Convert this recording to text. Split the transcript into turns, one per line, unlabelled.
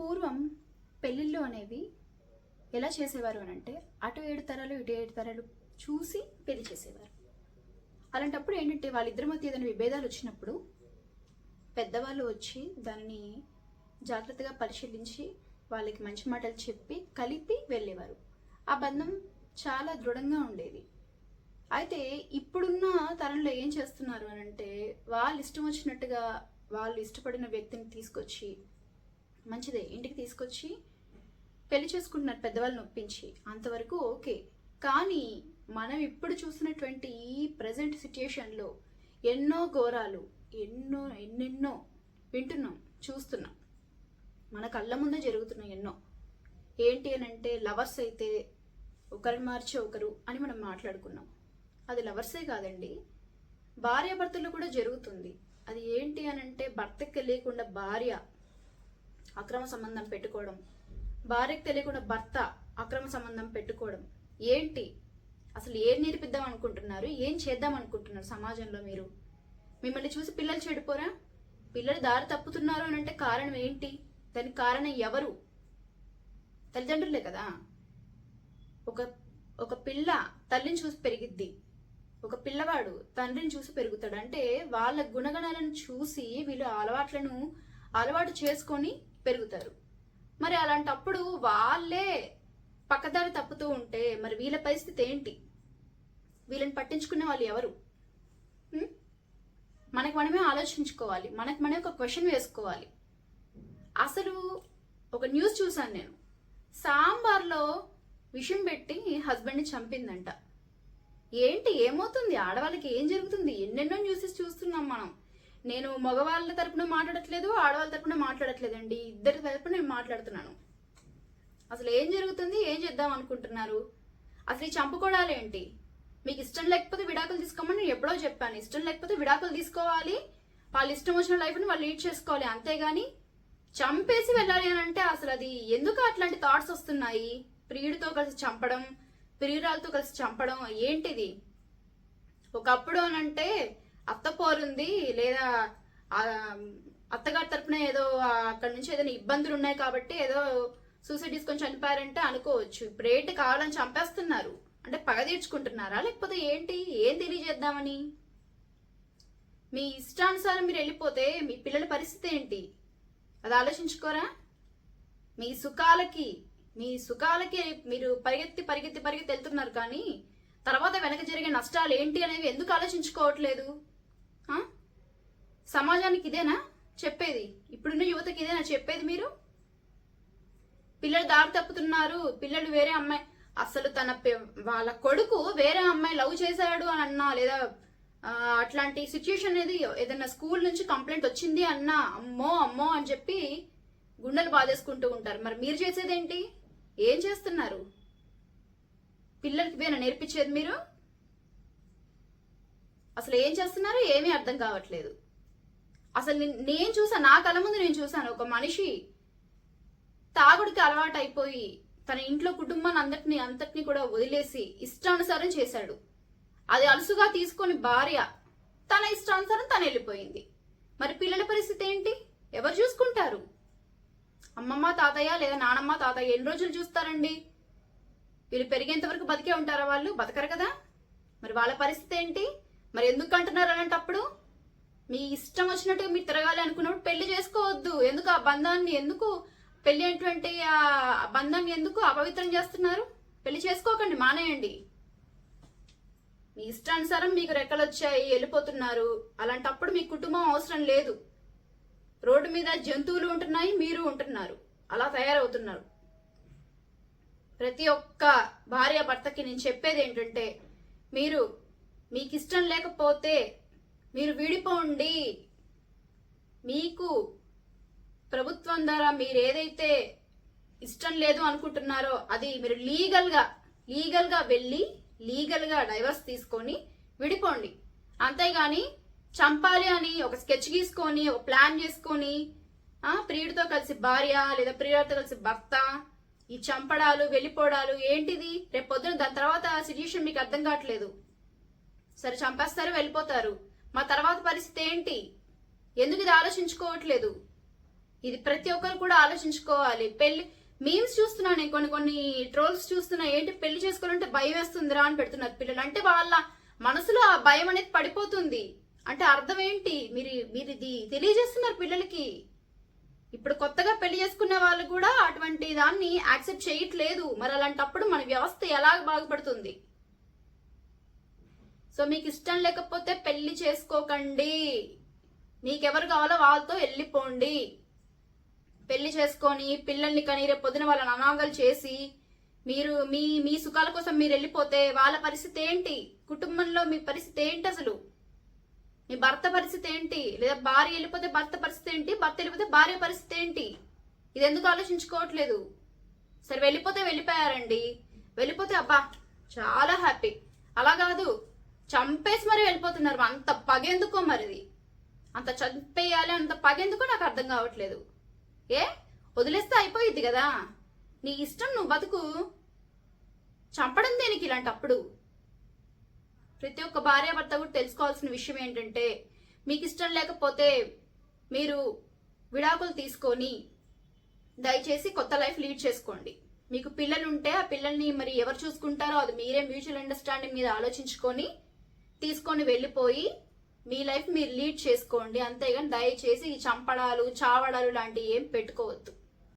పూర్వం పెళ్ళిళ్ళు అనేవి ఎలా చేసేవారు అని అంటే అటు ఏడు తరాలు ఇటు ఏడు తరాలు చూసి పెళ్ళి చేసేవారు. అలాంటప్పుడు ఏంటంటే వాళ్ళిద్దరి మధ్య ఏదైనా విభేదాలు వచ్చినప్పుడు పెద్దవాళ్ళు వచ్చి దాన్ని జాగ్రత్తగా పరిశీలించి వాళ్ళకి మంచి మాటలు చెప్పి కలిపి వెళ్ళేవారు. ఆ బంధం చాలా దృఢంగా ఉండేది. అయితే ఇప్పుడున్న తరంలో ఏం చేస్తున్నారు అని అంటే వాళ్ళు ఇష్టం వచ్చినట్టుగా వాళ్ళు ఇష్టపడిన వ్యక్తిని తీసుకొచ్చి మంచిదే. ఇంటికి తీసుకొచ్చి పెళ్ళి చేసుకుంటున్నారు పెద్దవాళ్ళని ఒప్పించి. అంతవరకు ఓకే. కానీ మనం ఇప్పుడు చూసినటువంటి ఈ ప్రజెంట్ సిచ్యుయేషన్లో ఎన్నో ఘోరాలు ఎన్నో ఎన్నెన్నో వింటున్నాం చూస్తున్నాం. మన కళ్ళ ముందే జరుగుతున్నాయి ఎన్నో. ఏంటి అని అంటే లవర్స్ అయితే ఒకరిని మార్చి ఒకరు అని మనం మాట్లాడుకున్నాం. అది లవర్సే కాదండి. భార్యాభర్తలు కూడా జరుగుతుంది. అది ఏంటి అని అంటే భర్తకి తెలియకుండా భార్య అక్రమ సంబంధం పెట్టుకోవడం. భార్యకు తెలియకుండా భర్త అక్రమ సంబంధం పెట్టుకోవడం. ఏంటి? అసలు ఏం నేర్పిద్దాం అనుకుంటున్నారు? ఏం చేద్దాం అనుకుంటున్నారు సమాజంలో మీరు? మిమ్మల్ని చూసి పిల్లలు చెడిపోరా? పిల్లలు దారి తప్పుతున్నారు అని అంటే కారణం ఏంటి? దానికి కారణం ఎవరు? తల్లిదండ్రులే కదా. ఒక ఒక పిల్ల తల్లిని చూసి పెరిగిద్ది. ఒక పిల్లవాడు తండ్రిని చూసి పెరుగుతాడు. అంటే వాళ్ళ గుణగణాలను చూసి వీళ్ళు అలవాట్లను అలవాటు చేసుకొని పెరుగుతారు. మరి అలాంటప్పుడు వాళ్ళే పక్కదారి తప్పుతూ ఉంటే మరి వీళ్ళ పరిస్థితి ఏంటి? వీళ్ళని పట్టించుకునే వాళ్ళు ఎవరు? మనకు మనకి మనమే ఆలోచించుకోవాలి. మనకి మనమే ఒక క్వశ్చన్ వేసుకోవాలి. అసలు ఒక న్యూస్ చూసాను నేను. సాంబార్లో విషం పెట్టి హస్బెండ్ని చంపిందంట. ఏంటి? ఏమవుతుంది? ఆడవాళ్ళకి ఏం జరుగుతుంది? ఎన్నెన్నో న్యూసెస్ చూస్తున్నాం మనం. నేను మగవాళ్ళ తరపున మాట్లాడట్లేదు ఆడవాళ్ళ తరపున మాట్లాడట్లేదండి. ఇద్దరి తరపున నేను మాట్లాడుతున్నాను. అసలు ఏం జరుగుతుంది? ఏం చేద్దాం అనుకుంటున్నారు? అసలు ఈ చంపుకోవడాలు ఏంటి? మీకు ఇష్టం లేకపోతే విడాకులు తీసుకోమని నేను ఎప్పుడో చెప్పాను. ఇష్టం లేకపోతే విడాకులు తీసుకోవాలి. వాళ్ళు ఇష్టం వచ్చిన లైఫ్ని వాళ్ళు లీడ్ చేసుకోవాలి. అంతేగాని చంపేసి వెళ్ళాలి అని అంటే అసలు అది ఎందుకు అట్లాంటి థాట్స్ వస్తున్నాయి? ప్రియుడితో కలిసి చంపడం ప్రియురాలతో కలిసి చంపడం ఏంటిది? ఒకప్పుడు అని అంటే అత్త పోరుంది లేదా అత్తగారి తరపున ఏదో అక్కడ నుంచి ఏదైనా ఇబ్బందులు ఉన్నాయి కాబట్టి ఏదో సూసైడ్ తీసుకొని చనిపోయారంటే అనుకోవచ్చు. ఇప్పుడు ఏంటి కావాలని చంపేస్తున్నారు? అంటే పగ తీర్చుకుంటున్నారా? లేకపోతే ఏంటి? ఏం తెలియజేద్దామని? మీ ఇష్టానుసారం మీరు వెళ్ళిపోతే మీ పిల్లల పరిస్థితి ఏంటి? అది ఆలోచించుకోరా? మీ సుఖాలకి మీ సుఖాలకి మీరు పరిగెత్తి పరిగెత్తి పరిగెత్తి వెళ్తున్నారు కానీ తర్వాత వెనక జరిగే నష్టాలు ఏంటి అనేవి ఎందుకు ఆలోచించుకోవట్లేదు? సమాజానికి ఇదేనా? చెప్పేది. ఇప్పుడున్న యువతకి ఇదేనా? చెప్పేది మీరు? పిల్లలు దారి తప్పుతున్నారు. పిల్లలు వేరే అమ్మాయి అసలు తన వాళ్ళ కొడుకు వేరే అమ్మాయి లవ్ చేశాడు అని అన్నా లేదా అట్లాంటి సిచ్యుయేషన్ అనేది ఏదైనా స్కూల్ నుంచి కంప్లైంట్ వచ్చింది అన్నా అమ్మో అమ్మో అని చెప్పి గుండెలు బాధేసుకుంటూ ఉంటారు. మరి మీరు చేసేదేంటి? ఏం చేస్తున్నారు? పిల్లలకి వేరే నేర్పించేది మీరు? అసలు ఏం చేస్తున్నారో ఏమీ అర్థం కావట్లేదు. అసలు నేను- చూసాను నా కళ్ళ ముందు నేను చూసాను ఒక మనిషి తాగుడికి అలవాటు అయిపోయి తన ఇంట్లో కుటుంబాన్ని అందరిని అంతటిని కూడా వదిలేసి ఇష్టానుసారం చేశాడు. అది అలుసుగా తీసుకొని భార్య తన ఇష్టానుసారం తను వెళ్ళిపోయింది. మరి పిల్లల పరిస్థితి ఏంటి? ఎవరు చూసుకుంటారు? అమ్మమ్మ తాతయ్య లేదా నానమ్మ తాతయ్య ఎన్ని రోజులు చూస్తారండి? వీళ్ళు పెరిగేంత వరకు బతికే ఉంటారా వాళ్ళు? బతకరు కదా? మరి వాళ్ళ పరిస్థితి ఏంటి? మరి ఎందుకు అంటున్నారు అలాంటప్పుడు? మీ ఇష్టం వచ్చినట్టుగా మీరు తిరగాలి అనుకున్నప్పుడు పెళ్ళి చేసుకోవద్దు. ఎందుకు ఆ బంధాన్ని ఎందుకు పెళ్ళి అటువంటి ఆ బంధాన్ని ఎందుకు అపవిత్రం చేస్తున్నారు? పెళ్ళి చేసుకోకండి మానేయండి. మీ ఇష్టానుసారం మీకు రెక్కలు వచ్చాయి వెళ్ళిపోతున్నారు. అలాంటప్పుడు మీ కుటుంబం అవసరం లేదు. రోడ్డు మీద జంతువులు ఉంటున్నాయి మీరు ఉంటున్నారు. అలా తయారవుతున్నారు. ప్రతి ఒక్క భార్య భర్తకి నేను చెప్పేది ఏంటంటే మీరు మీకు ఇష్టం లేకపోతే మీరు విడిపోండి. మీకు ప్రభుత్వం ద్వారా మీరు ఏదైతే ఇష్టం లేదు అనుకుంటున్నారో అది మీరు లీగల్గా లీగల్గా వెళ్ళి లీగల్గా డైవర్స్ తీసుకొని విడిపోండి. అంతేగాని చంపాలి అని ఒక స్కెచ్ గీసుకొని ఒక ప్లాన్ చేసుకొని ప్రియుడితో కలిసి భార్య లేదా ప్రియుడితో కలిసి భర్త ఈ చంపడాలు వెళ్ళిపోవడాలు ఏంటిది? రేపు పొద్దున దాని తర్వాత సిచ్యుయేషన్ మీకు అర్థం కావట్లేదు. సరే చంపేస్తారు వెళ్ళిపోతారు. మా తర్వాత పరిస్థితి ఏంటి? ఎందుకు ఇది ఆలోచించుకోవట్లేదు? ఇది ప్రతి ఒక్కరు కూడా ఆలోచించుకోవాలి. పెళ్ళి మీమ్స్ చూస్తున్నాను కొన్ని కొన్ని ట్రోల్స్ చూస్తున్నా. ఏంటి పెళ్ళి చేసుకోవాలంటే భయం వేస్తుందిరా అని పెడుతున్నారు పిల్లలు. అంటే వాళ్ళ మనసులో ఆ భయం అనేది పడిపోతుంది. అంటే అర్థం ఏంటి? మీరు మీరు ఇది తెలియజేస్తున్నారు పిల్లలకి. ఇప్పుడు కొత్తగా పెళ్ళి చేసుకున్న వాళ్ళు కూడా అటువంటి దాన్ని యాక్సెప్ట్ చేయట్లేదు. మరి అలాంటప్పుడు మన వ్యవస్థ ఎలా బాగుపడుతుంది? సో మీకు ఇష్టం లేకపోతే పెళ్ళి చేసుకోకండి. మీకెవరు కావాలో వాళ్ళతో వెళ్ళిపోండి. పెళ్ళి చేసుకొని పిల్లల్ని కని రేపు పొద్దున వాళ్ళని అనాగలు చేసి మీరు మీ మీ సుఖాల కోసం మీరు వెళ్ళిపోతే వాళ్ళ పరిస్థితి ఏంటి? కుటుంబంలో మీ పరిస్థితి ఏంటి అసలు? మీ భర్త పరిస్థితి ఏంటి? లేదా భార్య వెళ్ళిపోతే భర్త పరిస్థితి ఏంటి? భర్త వెళ్ళిపోతే భార్య పరిస్థితి ఏంటి? ఇది ఎందుకు ఆలోచించుకోవట్లేదు? సరే వెళ్ళిపోతే వెళ్ళిపోయారండి. వెళ్ళిపోతే అబ్బా చాలా హ్యాపీ. అలా కాదు. చంపేసి మరి వెళ్ళిపోతున్నారు. అంత పగెందుకో మరిది? అంత చంపేయాలి అంత పగెందుకో నాకు అర్థం కావట్లేదు. ఏ? వదిలేస్తే అయిపోయిద్ది కదా? నీ ఇష్టం నువ్వు బతుకు. చంపడం దేనికి ఇలాంటప్పుడు? ప్రతి ఒక్క భార్యాభర్త కూడా తెలుసుకోవాల్సిన విషయం ఏంటంటే మీకు ఇష్టం లేకపోతే మీరు విడాకులు తీసుకొని దయచేసి కొత్త లైఫ్ లీడ్ చేసుకోండి. మీకు పిల్లలు ఉంటే ఆ పిల్లల్ని మరి ఎవరు చూసుకుంటారో అది మీరే మ్యూచువల్ అండర్స్టాండింగ్ మీద ఆలోచించుకొని తీసుకొని వెళ్ళిపోయి మీ లైఫ్ మీరు లీడ్ చేసుకోండి. అంతేగాని దయచేసి ఈ చంపడాలు చావడాలు లాంటివి ఏం పెట్టుకోవద్దు.